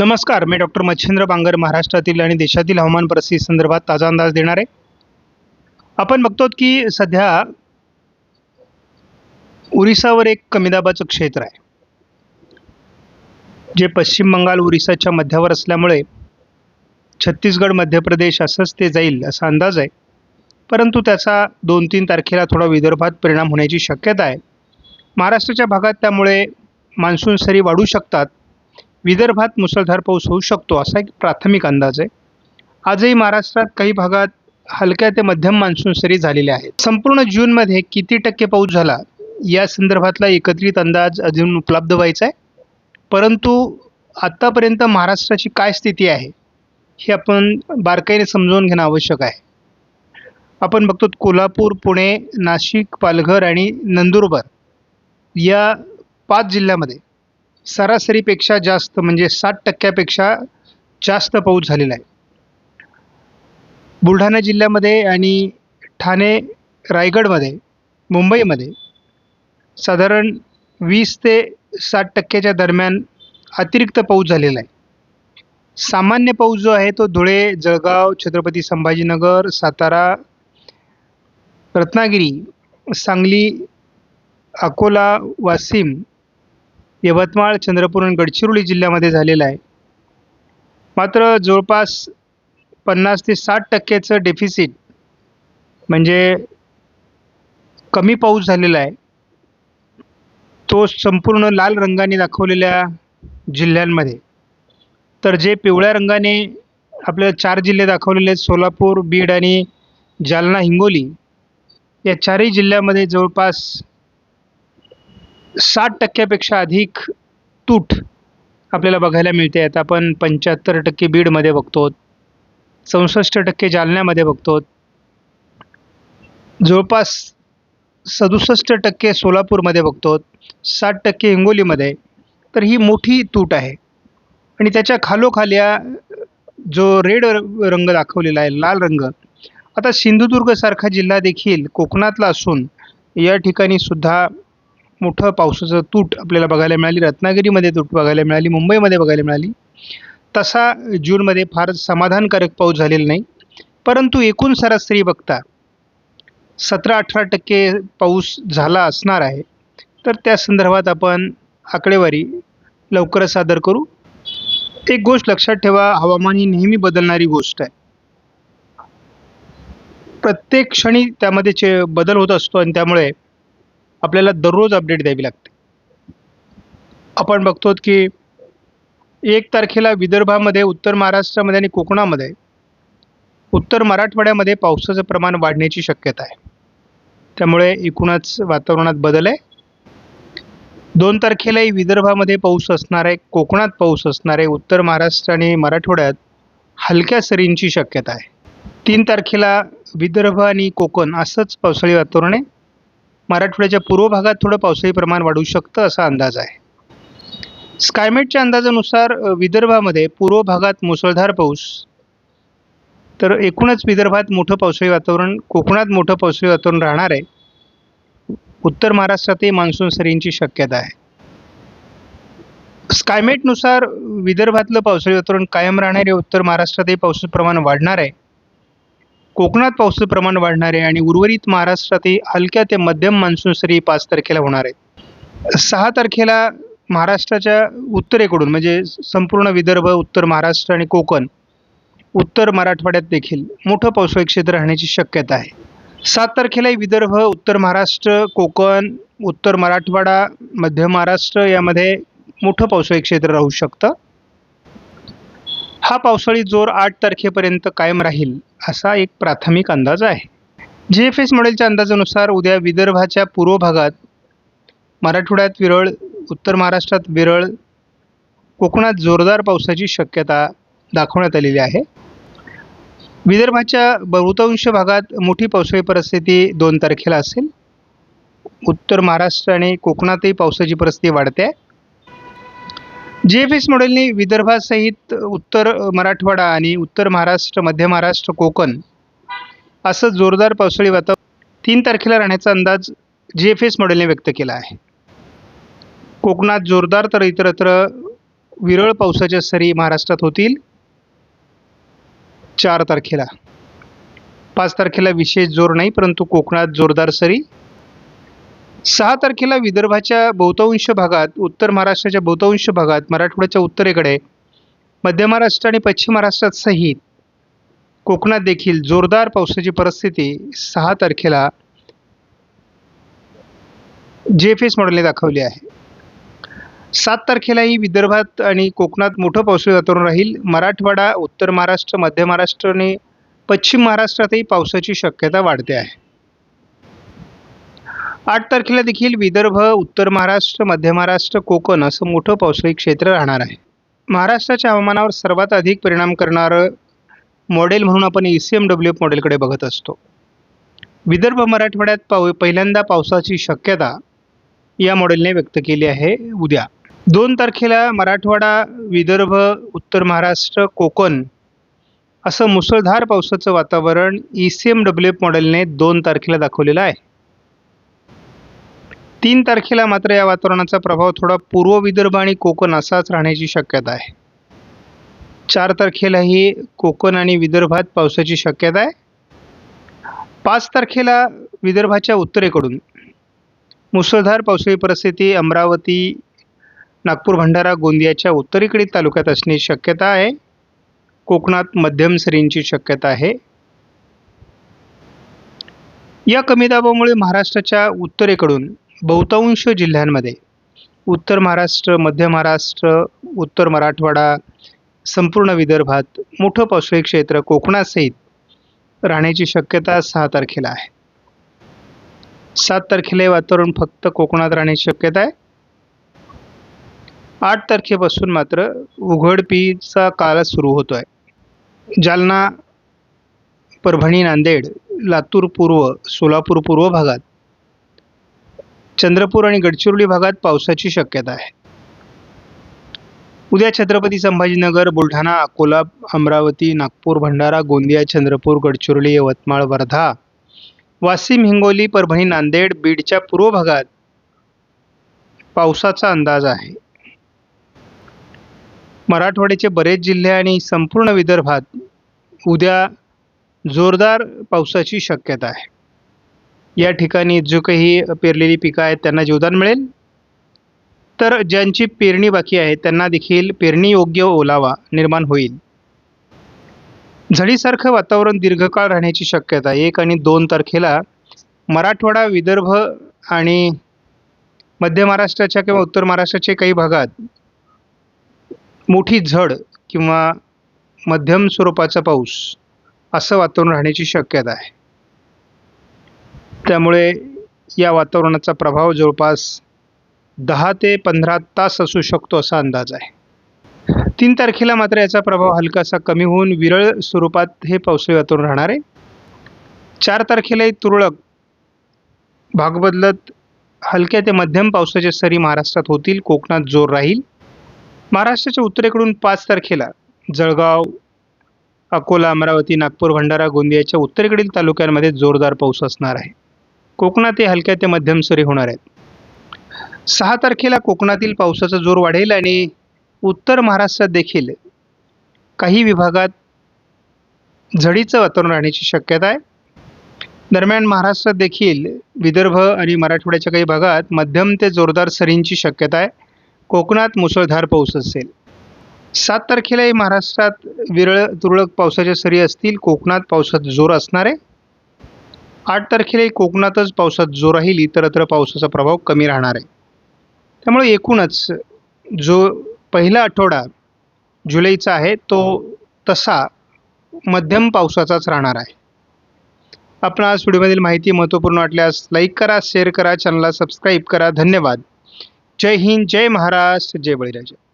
नमस्कार मी डॉक्टर मच्छिंद्र बांगर महाराष्ट्रातील आणि देशातील हवामान परिस्थिती संदर्भात ताजा अंदाज देणार आहे. आपण बघतो की सध्या उरिसावर एक कमी दाबाचं क्षेत्र आहे. जे पश्चिम बंगाल उरिसाच्या मध्यावर असल्यामुळे छत्तीसगड मध्य प्रदेश असंच ते जाईल असा अंदाज आहे. परंतु त्याचा दोन तीन तारखेला थोडा विदर्भात परिणाम होण्याची शक्यता आहे. महाराष्ट्राच्या भागात त्यामुळे मान्सून सरी वाढू शकतात. विदर्भात मुसळधार पाऊस होऊ शकतो असा एक प्राथमिक अंदाज आहे. आजही महाराष्ट्रात काही भागात हलक्या ते मध्यम मान्सून सरी झालेल्या आहेत. संपूर्ण जूनमध्ये किती टक्के पाऊस झाला या संदर्भातला एकत्रित अंदाज अजून उपलब्ध व्हायचा आहे. परंतु आत्तापर्यंत महाराष्ट्राची काय स्थिती आहे हे आपण बारकाईने समजून घेणं आवश्यक आहे. आपण बघतो कोल्हापूर पुणे नाशिक पालघर आणि नंदुरबार या पाच जिल्ह्यामध्ये सरासरीपेक्षा जास्त म्हणजे साठ टक्क्यापेक्षा जास्त पाऊस झालेला आहे. बुलढाणा जिल्ह्यामध्ये आणि ठाणे रायगडमध्ये मुंबईमध्ये साधारण वीस ते साठ टक्क्याच्या दरम्यान अतिरिक्त पाऊस झालेला आहे. सामान्य पाऊस जो आहे तो धुळे जळगाव छत्रपती संभाजीनगर सातारा रत्नागिरी सांगली अकोला वाशिम यवतमाळ चंद्रपूर आणि गडचिरोली जिल्ह्यामध्ये झालेला आहे. मात्र जवळपास पन्नास ते साठ टक्क्याचं डेफिसिट म्हणजे कमी पाऊस झालेला आहे. तो संपूर्ण लाल रंगाने दाखवलेल्या जिल्ह्यांमध्ये. तर जे पिवळ्या रंगाने आपल्याला चार जिल्हे दाखवलेले आहेत सोलापूर बीड आणि जालना हिंगोली या चारही जिल्ह्यामध्ये जवळपास साठ टक्क्यापेक्षा अधिक तूट आपल्याला बघायला मिळते. आता आपण पंच्याहत्तर टक्के बीडमध्ये बघतो. चौसष्ट टक्के जालन्यामध्ये बघतो. जवळपास सदुसष्ट टक्के सोलापूरमध्ये बघतो. साठ टक्के हिंगोलीमध्ये. तर ही मोठी तूट आहे. आणि त्याच्या खालोखाल्या जो रेड रंग दाखवलेला आहे लाल रंग आता सिंधुदुर्गसारखा जिल्हा देखील कोकणातला असून या ठिकाणी सुद्धा मोठं पावसाचं तूट आपल्याला बघायला मिळाली. रत्नागिरीमध्ये तूट बघायला मिळाली मुंबईमध्ये बघायला मिळाली. तसा जूनमध्ये फार समाधानकारक पाऊस झालेला नाही. परंतु एकूण सरासरी बघता सतरा अठरा टक्के पाऊस झाला असणार आहे. तर त्या संदर्भात आपण आकडेवारी लवकरच सादर करू. एक गोष्ट लक्षात ठेवा हवामान ही नेहमी बदलणारी गोष्ट आहे. प्रत्येक क्षणी त्यामध्ये चे बदल होत असतो आणि त्यामुळे आपल्याला दररोज अपडेट द्यावी लागते. आपण बघतो की एक तारखेला विदर्भामध्ये उत्तर महाराष्ट्रामध्ये आणि कोकणामध्ये उत्तर मराठवाड्यामध्ये पावसाचं प्रमाण वाढण्याची शक्यता आहे. त्यामुळे एकूणच वातावरणात बदल आहे. दोन तारखेलाही विदर्भामध्ये पाऊस असणार आहे कोकणात पाऊस असणार आहे उत्तर महाराष्ट्र आणि मराठवाड्यात हलक्या सरींची शक्यता आहे. तीन तारखेला विदर्भ आणि कोकण असंच पावसाळी वातावरण आहे. मराठवाड्याच्या पूर्व भागात थोडं पावसाळी प्रमाण वाढू शकतं असा अंदाज आहे. स्कायमेटच्या अंदाजानुसार विदर्भामध्ये पूर्व भागात मुसळधार पाऊस तर एकूणच विदर्भात मोठं पावसाळी वातावरण कोकणात मोठं पावसाळी वातावरण राहणार आहे. उत्तर महाराष्ट्रातही मान्सून सरींची शक्यता आहे. स्कायमेटनुसार विदर्भातलं पावसाळी वातावरण कायम राहणार आहे. उत्तर महाराष्ट्रातही पावसाचं प्रमाण वाढणार आहे. कोकणात पावसाचं प्रमाण वाढणार आहे आणि उर्वरित महाराष्ट्रातही हलक्या ते मध्यम मान्सून सरी पाच तारखेला होणार आहेत. सहा तारखेला महाराष्ट्राच्या उत्तरेकडून म्हणजे संपूर्ण विदर्भ उत्तर महाराष्ट्र आणि कोकण उत्तर मराठवाड्यात देखील मोठं पावसाळी क्षेत्र राहण्याची शक्यता आहे. सात तारखेलाही विदर्भ उत्तर महाराष्ट्र कोकण उत्तर मराठवाडा मध्य महाराष्ट्र यामध्ये मोठं पावसाळी क्षेत्र राहू शकतं. हा पावसाळी जोर आठ तारखेपर्यंत कायम राहील असा एक प्राथमिक अंदाज आहे. जी एफ एस मॉडेलच्या अंदाजानुसार उद्या विदर्भाच्या पूर्व भागात मराठवाड्यात विरळ उत्तर महाराष्ट्रात विरळ कोकणात जोरदार पावसाची शक्यता दाखवण्यात आलेली आहे. विदर्भाच्या बहुतांश भागात मोठी पावसाळी परिस्थिती दोन तारखेला असेल. उत्तर महाराष्ट्र आणि कोकणातही पावसाची परिस्थिती वाढते. आहे जी एफ एस मॉडेलने विदर्भासहित उत्तर मराठवाडा आणि उत्तर महाराष्ट्र मध्य महाराष्ट्र कोकण असं जोरदार पावसाळी वातावरण तीन तारखेला राहण्याचा अंदाज जी एफ एस मॉडेलने व्यक्त केला आहे. कोकणात जोरदार तर इतरत्र विरळ पावसाच्या सरी महाराष्ट्रात होतील चार तारखेला. पाच तारखेला विशेष जोर नाही परंतु कोकणात जोरदार सरी सहा तारखेला विदर्भाच्या बहुतांश भागात उत्तर महाराष्ट्राच्या बहुतांश भागात मराठवाड्याच्या उत्तरेकडे मध्य महाराष्ट्र आणि पश्चिम महाराष्ट्रात सहित कोकणात देखील जोरदार पावसाची परिस्थिती सहा तारखेला जे एफ एस मॉडेलने दाखवली आहे. सात तारखेलाही विदर्भात आणि कोकणात मोठं पावसाळी वातावरण राहील. मराठवाडा उत्तर महाराष्ट्र मध्य महाराष्ट्र आणि पश्चिम महाराष्ट्रातही पावसाची शक्यता वाढते आहे. आठ तारखेला देखील विदर्भ उत्तर महाराष्ट्र मध्य महाराष्ट्र कोकण असं मोठं पावसाळी क्षेत्र राहणार आहे. महाराष्ट्राच्या हवामानावर सर्वात अधिक परिणाम करणारं मॉडेल म्हणून आपण E C M W F मॉडेलकडे बघत असतो. विदर्भ मराठवाड्यात पाव पहिल्यांदा पावसाची शक्यता या मॉडेलने व्यक्त केली आहे उद्या. दोन तारखेला मराठवाडा विदर्भ उत्तर महाराष्ट्र कोकण असं मुसळधार पावसाचं वातावरण E C M W F मॉडेलने दोन तारखेला दाखवलेलं आहे. तीन तारखेला मात्र या वातावरणाचा प्रभाव थोडा पूर्व विदर्भ आणि कोकण असाच राहण्याची शक्यता आहे. चार तारखेलाही कोकण आणि विदर्भात पावसाची शक्यता आहे. पाच तारखेला विदर्भाच्या उत्तरेकडून मुसळधार पावसाळी परिस्थिती अमरावती नागपूर भंडारा गोंदियाच्या उत्तरेकडील तालुक्यात असण्याची शक्यता आहे. कोकणात मध्यम सरींची शक्यता आहे. या कमी दाबामुळे महाराष्ट्राच्या उत्तरेकडून बहुतांश जिल्ह्यांमध्ये उत्तर महाराष्ट्र मध्य महाराष्ट्र उत्तर मराठवाडा संपूर्ण विदर्भात मोठं पावसाळी क्षेत्र कोकणासहित राहण्याची शक्यता सहा तारखेला आहे. सात तारखेला हे वातावरण फक्त कोकणात राहण्याची शक्यता आहे. आठ तारखेपासून मात्र उघडपीचा काळ सुरू होतो आहे जालना परभणी नांदेड लातूर पूर्व सोलापूर पूर्व भागात चंद्रपूर आणि गडचिरोली भागात पावसाची शक्यता आहे. उद्या छत्रपती संभाजीनगर बुलढाणा अकोला अमरावती नागपूर भंडारा गोंदिया चंद्रपूर गडचिरोली यवतमाळ वर्धा वाशिम हिंगोली परभणी नांदेड बीडच्या पूर्व भागात पावसाचा अंदाज आहे. मराठवाड्याचे बरेच जिल्हे आणि संपूर्ण विदर्भात उद्या जोरदार पावसाची शक्यता आहे. या ठिकाणी जो काही पेरलेली पिकं आहेत त्यांना जीवदान मिळेल. तर ज्यांची पेरणी बाकी आहे त्यांना देखील पेरणी योग्य ओलावा निर्माण होईल. झडीसारखं वातावरण दीर्घकाळ राहण्याची शक्यता एक आणि दोन तारखेला मराठवाडा विदर्भ आणि मध्य महाराष्ट्राच्या किंवा उत्तर महाराष्ट्राच्या काही भागात मोठी झड किंवा मध्यम स्वरूपाचा पाऊस असं वातावरण राहण्याची शक्यता आहे. त्यामुळे या वातावरणाचा प्रभाव जवळपास दहा ते पंधरा तास असू शकतो असा अंदाज आहे. तीन तारखेला मात्र याचा प्रभाव हलकासा कमी होऊन विरळ स्वरूपात हे पावसाळी वातावरण राहणार आहे. चार तारखेलाही तुरळक भाग बदलत हलक्या ते मध्यम पावसाच्या सरी महाराष्ट्रात होतील कोकणात जोर राहील. महाराष्ट्राच्या उत्तरेकडून पाच तारखेला जळगाव अकोला अमरावती नागपूर भंडारा गोंदियाच्या उत्तरेकडील तालुक्यांमध्ये जोरदार पाऊस असणार आहे. कोकणात हे हलक्या ते मध्यम सरी होणार आहेत. सहा तारखेला कोकणातील पावसाचा जोर वाढेल आणि उत्तर महाराष्ट्रात देखील काही विभागात झडीचं वातावरण राहण्याची शक्यता आहे. दरम्यान महाराष्ट्रात देखील विदर्भ आणि मराठवाड्याच्या काही भागात मध्यम ते जोरदार सरींची शक्यता आहे. कोकणात मुसळधार पाऊस असेल. सात तारखेलाही महाराष्ट्रात विरळ तुरळक पावसाच्या सरी असतील. कोकणात पावसात जोर असणार आहे. आठ तारखेलाही कोकणातच पावसात जोर राहील इतरत्र पावसाचा प्रभाव कमी राहणार आहे. त्यामुळे एकूणच जो पहिला आठवडा जुलैचा आहे तो तसा मध्यम पावसाचाच राहणार आहे. आपण आज व्हिडिओमधील माहिती महत्त्वपूर्ण वाटल्यास लाईक करा शेअर करा चॅनलला सबस्क्राईब करा. धन्यवाद. जय हिंद जय महाराष्ट्र जय बळीराजा.